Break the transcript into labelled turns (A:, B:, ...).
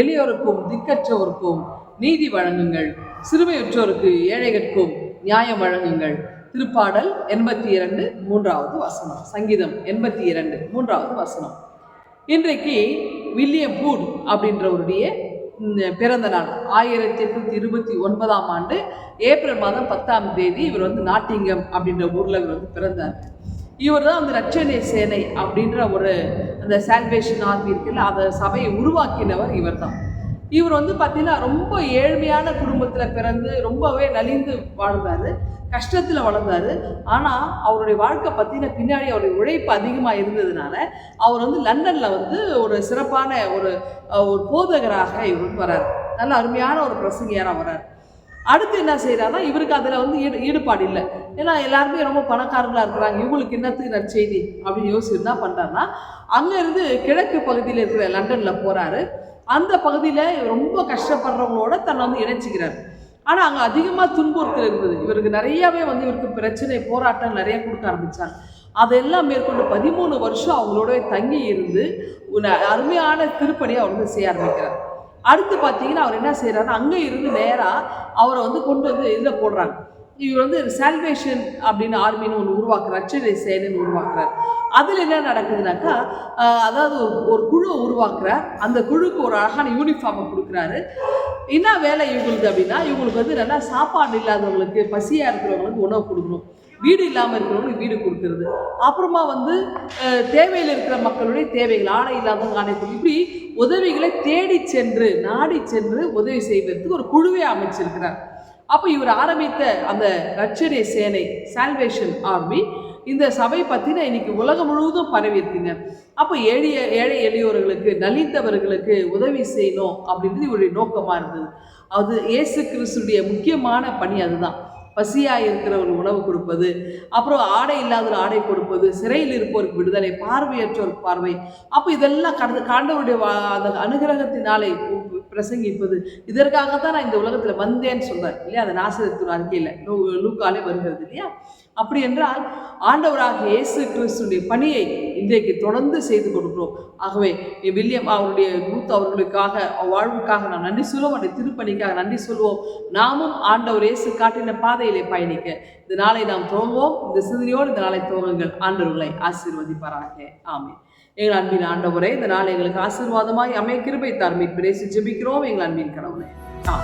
A: எளியோருக்கும் திக்கற்றோருக்கும் நீதி வழங்குங்கள். சிறுமையுற்றோருக்கு ஏழைகட்கும் நியாயம் வழங்குங்கள். திருப்பாடல் எண்பத்தி இரண்டு மூன்றாவது வசனம். சங்கீதம் எண்பத்தி இரண்டு மூன்றாவது வசனம். இன்றைக்கு வில்லியம் பூட் அப்படின்றவருடைய பிறந்த நாள். ஆயிரத்தி எட்நூத்தி இருபத்தி ஒன்பதாம் ஆண்டு ஏப்ரல் மாதம் பத்தாம் தேதி இவர் வந்து நாட்டிங்கம் அப்படின்ற ஊரில் இவர் வந்து பிறந்தார். இவர் தான் வந்து ரட்சணை சேனை அப்படின்ற ஒரு அந்த சால்வேஷன் ஆர்மி இருக்குல்ல அந்த சபையை உருவாக்கினவர் இவர் தான் இவர் வந்து பார்த்தீங்கன்னா ரொம்ப ஏழ்மையான குடும்பத்தில் பிறந்து ரொம்பவே நலிந்து வாழ்ந்தார் கஷ்டத்தில் வளர்ந்தார். ஆனால் அவருடைய வாழ்க்கை பற்றின பின்னாடி அவருடைய உழைப்பு அதிகமாக இருந்ததுனால அவர் வந்து லண்டனில் வந்து ஒரு சிறப்பான ஒரு ஒரு போதகராக இவர் வரார் நல்ல அருமையான ஒரு பிரசங்கியாராக வரார் அடுத்து என்ன செய்கிறாருன்னா இவருக்கு அதில் வந்து ஈடு ஈடுபாடு இல்லை. ஏன்னா எல்லாருமே ரொம்ப பணக்காரங்களாக இருக்கிறாங்க. இவங்களுக்கு என்னத்துக்கு நற்செய்தி அப்படின்னு யோசிச்சு என்ன பண்ணுறாருன்னா அங்கேருந்து கிழக்கு பகுதியில் இருக்கிற லண்டனில் போகிறாரு அந்த பகுதியில் ரொம்ப கஷ்டப்படுறவங்களோட தன்னை வந்து இணைச்சிக்கிறார். ஆனால் அங்கே அதிகமாக துன்புறுத்தல் இருந்தது. இவருக்கு நிறையாவே வந்து இவருக்கு பிரச்சனை போராட்டம் நிறைய கொடுக்க ஆரம்பித்தாங்க அதெல்லாம் மேற்கொண்டு பதிமூணு வருஷம் அவங்களோட தங்கி இருந்து ஒரு அருமையான திருப்பணியை அவர் வந்து செய்ய ஆரம்பிக்கிறார். அடுத்து பார்த்தீங்கன்னா அவர் என்ன செய்கிறாருன்னா அங்கே இருந்து நேராக அவரை வந்து கொண்டு வந்து இதில் போடுறாங்க. இவர் வந்து சால்வேஷன் அப்படின்னு ஆர்மின்னு ஒன்று உருவாக்குறார் ரட்சணை சேனன்னு உருவாக்குறார். அதில் என்ன நடக்குதுனாக்கா அதாவது ஒரு ஒரு குழுவை உருவாக்குறார். அந்த குழுக்கு ஒரு அழகான யூனிஃபார்மை கொடுக்குறாரு. என்ன வேலை இவங்களுக்கு அப்படின்னா இவங்களுக்கு வந்து நல்லா சாப்பாடு இல்லாதவங்களுக்கு பசியாக இருக்கிறவங்களுக்கு உணவு கொடுக்கணும். வீடு இல்லாமல் இருக்கிறவங்களுக்கு வீடு கொடுக்கறது. அப்புறமா வந்து தேவையில் இருக்கிற மக்களுடைய தேவைகள் ஆடை இல்லாதவங்க ஆடை இப்படி உதவிகளை தேடி சென்று நாடி சென்று உதவி செய்வதற்கு ஒரு குழுவை அமைச்சிருக்கிறார். அப்போ இவர் ஆரம்பித்த அந்த ரட்சணை சேனை சால்வேஷன் ஆர்மி இந்த சபை பற்றின இன்னைக்கு உலகம் முழுவதும் பரவியிருக்குங்க. அப்போ ஏழை ஏழை எளியோர்களுக்கு நலிந்தவர்களுக்கு உதவி செய்யணும் அப்படின்றது இவருடைய நோக்கமாக இருந்தது. அது இயேசு கிறிஸ்துடைய முக்கியமான பணி அதுதான். பசியாக இருக்கிறவர் உணவு கொடுப்பது அப்புறம் ஆடை இல்லாதவர் ஆடை கொடுப்பது சிறையில் இருப்போருக்கு விடுதலை பார்வையற்றோருக்கு பார்வை. அப்போ இதெல்லாம் கடந்த காண்டவருடைய அந்த அனுகிரகத்தினாலே பிரசங்கிப்பது. இதற்காக தான் நான் இந்த உலகத்தில் வந்தேன்னு சொல்றார் இல்லையா? அந்த நாசகத்தின் அறிக்கையில் லூ லூக்காலே வருகிறது இல்லையா? அப்படி என்றால் ஆண்டவராக இயேசு கிறிஸ்துடைய பணியை இன்றைக்கு தொடர்ந்து செய்து கொடுக்கிறோம் ஆகவே வில்லியம் அவருடைய மூத்த அவர்களுக்காக வாழ்வுக்காக நாம் நன்றி சொல்லுவோம் அவருடைய திருப்பணிக்காக நன்றி சொல்லுவோம். நாமும் ஆண்டவர் இயேசு காட்டின பாதையிலே பயணிக்க இந்த நாளை நாம் துவங்குவோம். இந்த சிந்தனையோடு இந்த நாளை துவங்குங்கள். ஆண்டவர்களை ஆசீர்வதிப்பாராக. ஆமே எங்கள் அன்பின் ஆண்டவரே இந்த நாள் எங்களுக்கு ஆசீர்வாதமாய் அமைய கிருபை தார் மீட்பிரேசி ஜெபிக்கிறோம் எங்கள் அன்பின் கடவுளே ஆ